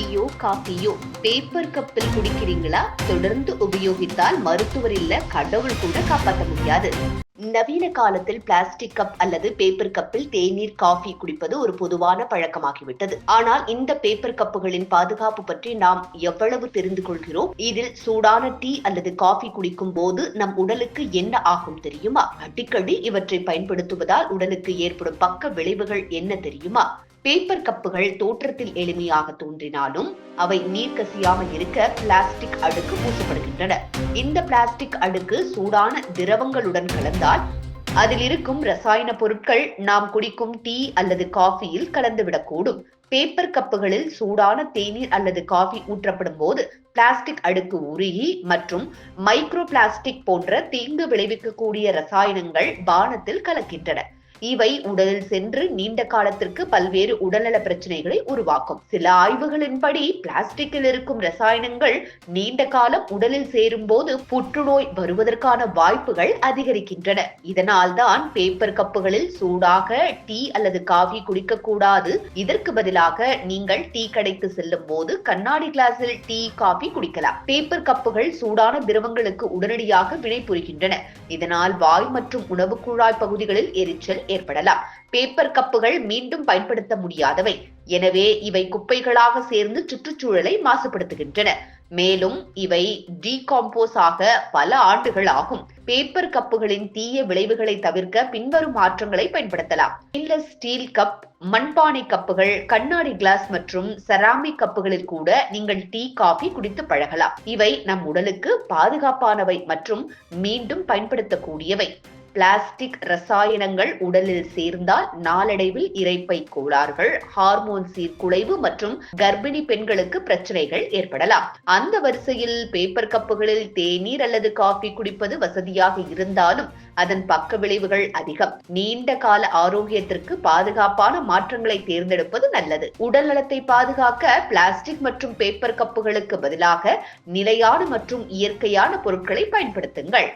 டீயோ காஃபியோ பேப்பர் கப்பில் குடிக்கிறீங்களா? தொடர்ந்து உபயோகித்தால் மருத்துவர் இல்ல கடவுள் கூட காப்பாற்ற முடியாது. நவீன காலத்தில் பிளாஸ்டிக் கப் அல்லது பேப்பர் கப்பில் தேநீர் காஃபி குடிப்பது ஒரு பொதுவான பழக்கமாகிவிட்டது. ஆனால் இந்த பேப்பர் கப்புகளின் பாதுகாப்பு பற்றி நாம் எவ்வளவு தெரிந்து கொள்கிறோம்? இதில் சூடான டீ அல்லது காஃபி குடிக்கும் போது நம் உடலுக்கு என்ன ஆகும் தெரியுமா? அடிக்கடி இவற்றை பயன்படுத்துவதால் உடலுக்கு ஏற்படும் பக்க விளைவுகள் என்ன தெரியுமா? பேப்பர் கப்புகள் தோற்றத்தில் எளிமையாக தோன்றினாலும் அவை நீர் கசியாமல் இருக்க பிளாஸ்டிக் அடுக்கு பூசப்படுகின்றன. இந்த பிளாஸ்டிக் அடுக்கு சூடான திரவங்களுடன் கலந்தால் அதில் இருக்கும் ரசாயன பொருட்கள் நாம் குடிக்கும் டீ அல்லது காஃபியில் கலந்துவிடக்கூடும். பேப்பர் கப்புகளில் சூடான தேநீர் அல்லது காஃபி ஊற்றப்படும் போது பிளாஸ்டிக் அடுக்கு உருகி மற்றும் மைக்ரோ பிளாஸ்டிக் போன்ற தீங்கு விளைவிக்கக்கூடிய ரசாயனங்கள் பானத்தில் கலக்கின்றன. இவை உடலில் சென்று நீண்ட காலத்திற்கு பல்வேறு உடல்நல பிரச்சனைகளை உருவாக்கும். சில ஆய்வுகளின்படி பிளாஸ்டிக்கில் இருக்கும் ரசாயனங்கள் நீண்ட காலம் உடலில் சேரும் போது புற்றுநோய் வருவதற்கான வாய்ப்புகள் அதிகரிக்கின்றன. இதனால் தான் பேப்பர் கப்புகளில் சூடாக டீ அல்லது காஃபி குடிக்க கூடாது இதற்கு பதிலாக நீங்கள் டீ கடைக்கு செல்லும் போது கண்ணாடி கிளாஸில் டீ காஃபி குடிக்கலாம். பேப்பர் கப்புகள் சூடான திரவங்களுக்கு உடனடியாக வினை புரிகின்றன இதனால் வாய் மற்றும் உணவு குழாய் பகுதிகளில் எரிச்சல் ஏற்படலாம். பேப்பர் கப்புகள் மீண்டும் பயன்படுத்த முடியாதவை. எனவே இவை குப்பைகளாக சேர்ந்து சுற்றுச்சூழலை மாசுபடுத்துகின்றன. மேலும் இவை டீகாம்போஸ் ஆக பல ஆண்டுகள் ஆகும். பேப்பர் கப்புகளின் தீய விளைவுகளை தவிர்க்க பின்வரும் மாற்றங்களை பயன்படுத்தலாம். ஸ்டெயின்லெஸ் ஸ்டீல் கப் மண்பானை கப்புகள் கண்ணாடி கிளாஸ் மற்றும் செராமிக் கப்புகளில் கூட நீங்கள் டீ காஃபி குடித்து பழகலாம். இவை நம் உடலுக்கு பாதுகாப்பானவை மற்றும் மீண்டும் பயன்படுத்தக்கூடியவை. பிளாஸ்டிக் ரசாயனங்கள் உடலில் சேர்ந்தால் நாளடைவில் இரைப்பை கோளாறுகள் ஹார்மோன் சீர்குலைவு மற்றும் கர்ப்பிணி பெண்களுக்கு பிரச்சனைகள் ஏற்படலாம். அந்த வரிசையில் பேப்பர் கப்புகளில் தேநீர் அல்லது காஃபி குடிப்பது வசதியாக இருந்தாலும் அதன் பக்க விளைவுகள் அதிகம். நீண்ட கால ஆரோக்கியத்திற்கு பாதுகாப்பான மாற்றங்களை தேர்ந்தெடுப்பது நல்லது. உடல் நலத்தை பாதுகாக்க பிளாஸ்டிக் மற்றும் பேப்பர் கப்புகளுக்கு பதிலாக நிலையான மற்றும் இயற்கையான பொருட்களை பயன்படுத்துங்கள்.